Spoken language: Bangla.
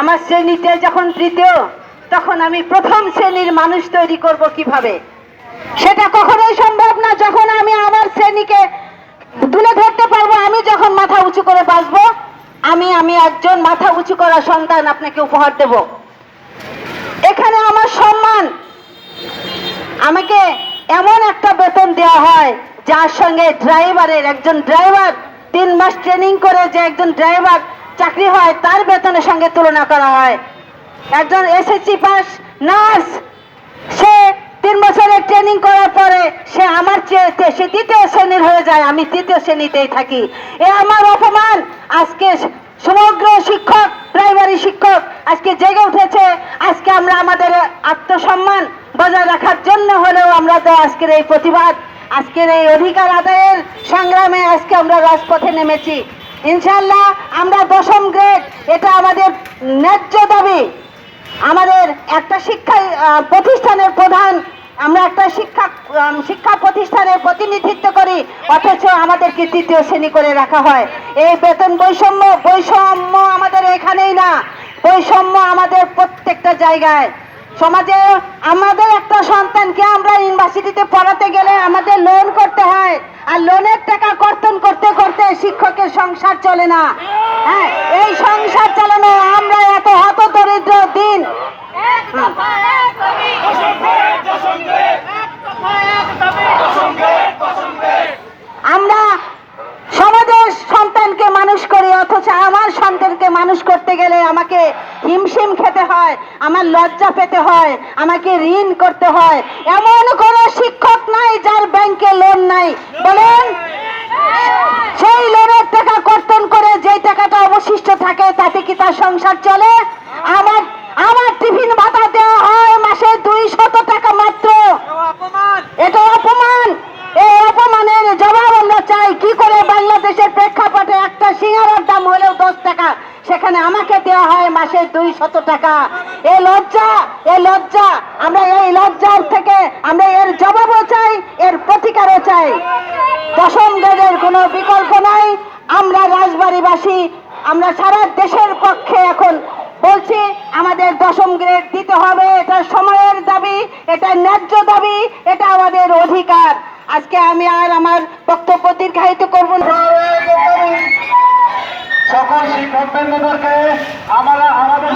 আমার শ্রেণীতে যখন তৃতীয়, তখন আমি প্রথম শ্রেণির মানুষ তৈরি করব কীভাবে? সেটা কখনোই সম্ভব না যখন আমি আমার শ্রেণীকে তুলে ধরতে পারব, আমি যখন মাথা উঁচু করে বাঁচবো, আমি আমি একজন মাথা উঁচু করা সন্তান আপনাকে উপহার দেব। এখানে আমার সম্মান। আমাকে এমন একটা বেতন দেওয়া হয়, যার সঙ্গে ড্রাইভারের একজন ড্রাইভার তিন মাস ট্রেনিং করে যে একজন ড্রাইভার চাকরি হয়, তার বেতনের সঙ্গে তুলনা করা হয়। একজন এসএসসি পাস নার্স সে তিন বছরের ট্রেনিং করার পরে সে আমার চেয়ে সে দ্বিতীয় শ্রেণির হয়ে যায়, আমি তৃতীয় শ্রেণীতেই থাকি। এ আমার অপমান। আজকে সমগ্র শিক্ষক প্রাইমারি শিক্ষক আজকে জেগে উঠেছে। আজকে আমরা আমাদের আত্মসম্মান বজায় রাখার জন্য হলেও আমরা তো আজকের এই প্রতিবাদ, আজকের এই অধিকার আদায়ের সংগ্রামে আজকে আমরা রাজপথে নেমেছি। ইনশাল্লাহ আমরা দশম গ্রেড, এটা আমাদের ন্যায্য দাবি। আমাদের একটা শিক্ষা প্রতিষ্ঠানের প্রধান, আমরা একটা শিক্ষা শিক্ষা প্রতিষ্ঠানের প্রতিনিধিত্ব করি, অথচ আমাদেরকে তৃতীয় শ্রেণি করে রাখা হয়। এই বেতন বৈষম্য বৈষম্য আমাদের এখানেই না। বৈষম্য আমাদের প্রত্যেকটা জায়গায়। সমাজে আমাদের একটা সন্তানকে আমরা ইউনিভার্সিটিতে পড়াতে গেলে আমাদের লোন করতে হয়, আর লোনের টাকা কর্তন করতে করতে শিক্ষকের সংসার চলে না। হ্যাঁ এই সংসার চালানো আমরা এত হত দরিদ্র দিন। আমরা সমাজের সন্তানকে মানুষ করি, অথচ আমার সন্তানকে মানুষ করতে গেলে আমাকে হিমশিম খেতে হয়, আমার লজ্জা পেতে হয়, আমাকে ঋণ করতে হয়। এমন কোন শিক্ষক নাই যার ব্যাংকে লোন নাই। বলেন সেই লোনের টাকা কর্তন করে যে টাকাটা অবশিষ্ট থাকে তাতে কি তার সংসার চলে আমার আমার টিফিন ভাতা দেওয়া হয়, মাসে দুই শত টাকা মাত্র। এটা অপমান। এই অপমানের জবাব আমরা চাই, কি করে বাংলাদেশের প্রেক্ষাপটে একটা সিঙ্গারার দাম হলেও দশ টাকা, সেখানে আমাকে দেওয়া হয় মাসে দুই শত টাকা। এ লজ্জা এ লজ্জা। আমরা এই লজ্জার থেকে, আমরা এর জবাবও চাই, এর প্রতিকারও চাই। দশম গ্রেডের কোনো বিকল্প নাই। আমরা রাজবাড়িবাসী আমরা সারা দেশের পক্ষে এখন বলছি, আমাদের দশম গ্রেড দিতে হবে, এটা সময়ের দাবি, এটা ন্যায্য দাবি, এটা আমাদের অধিকার। আজকে আমি আর আমার বক্তব্য দীর্ঘায়িত করব সকল শিক্ষক আমরা আমাদের